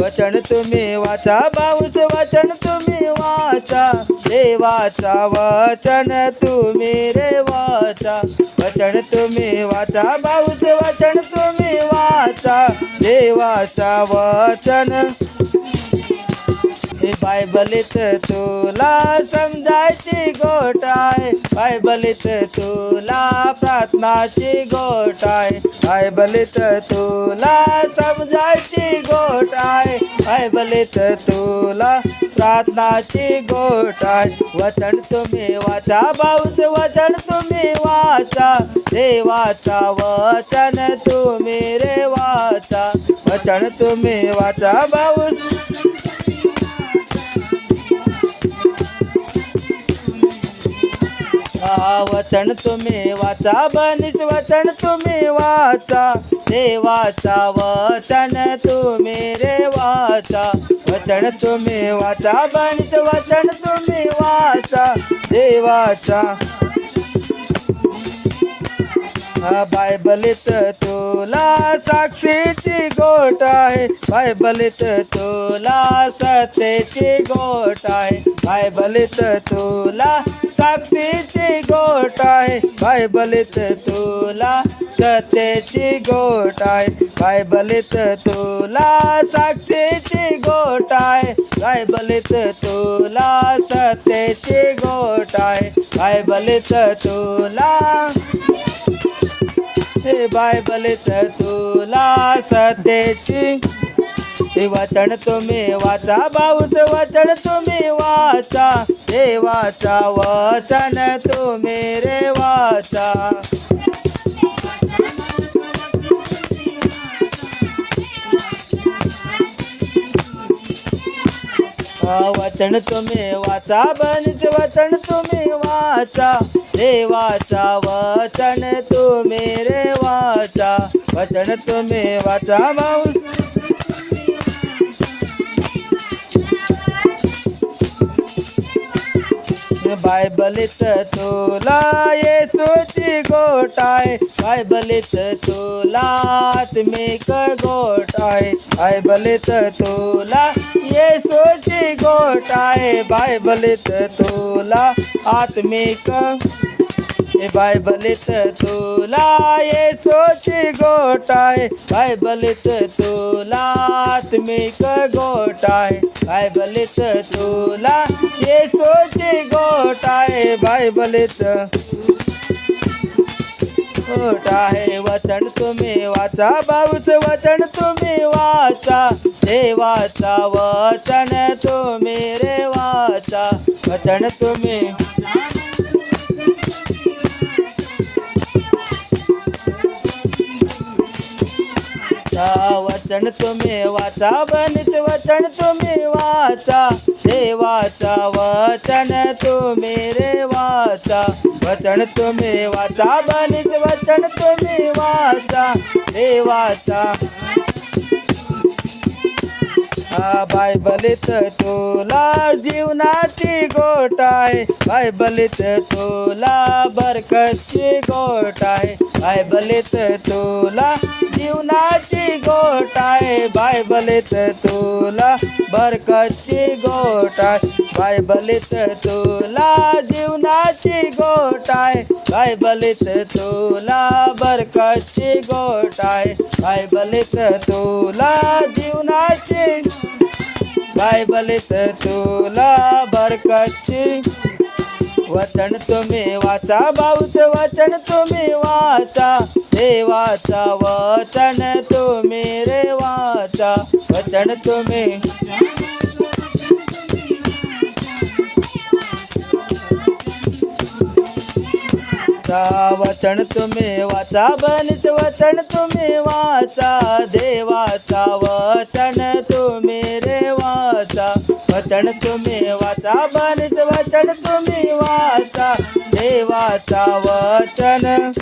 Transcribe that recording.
वचन तुम्ही वाचा बाऊस वचन तुम्ही वाचा. देवाचा वचन तुम्ही रे वाचा. वचन तुम्ही वाचा बाऊस वचन तुम्ही वाचा. देवाचा वचन बायबलीत तुला समजायची गोट आहे. बायबलीत तुला प्रार्थनाची गोट आहे. बायबलीत तुला समजायची गोट आहे. बायबलीत तुला प्रार्थनाची गोट आहे. वचन तुम्ही वाचा बाऊस वचन तुम्ही वाचा. देवाचा वचन तुम्ही रे वाचा. वचन तुम्ही वाचा बाऊस वचन तुम्ही वाचा बनिस वचन तुम्ही वाचा. देवाचा वचन तुम्ही रे वाचा. वचन तुम्ही वाचा बनिस वचन तुम्ही वाचा. देवाचा हा बायबलीत तुला साक्षीची गोट आहे. बायबलीत तुला सत्तेची गोट आहे. बायबलीत तुला साक्षीची गोट आहे. बायबलीत तुला सत्तेची गोट आहे. बायबलीत तुला साक्षीची गोट आहे. बायबलीत तुला सत्तेची गोट आहे. बायबलीत तुला हे बायबलीत तुला सत्तेची ते वचन तुम्ही वाचा बाऊच वचन तुम्ही वाचा. देवाचा वचन तुम्ही रे वाचा. वचन तुम्ही वाचा बनच वचन तुम्ही वाचा. देवाचा वचन तुम्ही रे वाचा. वचन तुम्ही वाचा भाऊ बायबलीत तुला येसूची गोट आहे बायबलीत तुला आत्मिक गोट आहे बायबलीत तुला येसूची गोट आहे बायबलीत तुला आत्मिक बायबलीत तुला येसूची गोट आहे. बायबलीत तुला आत्मिक गोट आहे. बायबलीत तुला येसूची गोट आहे. बायबलीत गोट आहे. वचन तुम्ही वाचा बाऊस वचन तुम्ही वाचा. देवाचा वचन तुम्ही रे वाचा. वचन तुम्ही वचन तुम्ही वाचा बनित वचन तुम्ही वाचा देवाचा वचन तुम्ही रे वाचा. वचन तुम्ही वाचा बनित वचन तुम्ही वाचा देवाचा. हा बायबलीत तुला जीवनाची गोट आहे. बायबलीत तुला बरकतची गोट आहे. बायबलीत तुला जीवनाची बायबलीत तुला बरकतची गोट आहे. बायबलीत तुला जीवनाची गोट आहे. बायबलीत तुला बरकतची गोट आहे. बायबलीत तुला जीवनाची बायबलीत तुला बरकतची वचन तुम्ही वाचा बाऊच वचन तुम्ही वाचा. देवाचा वचन तुम्ही रे माझा वचन तुम्ही. वचन तुम्ही वाचा बनिस वचन तुम्ही वाचा देवाचा वचन तुम्ही रे वाचा. वचन तुम्ही वाचा बनिस वचन तुम्ही वाचा देवाचा वचन.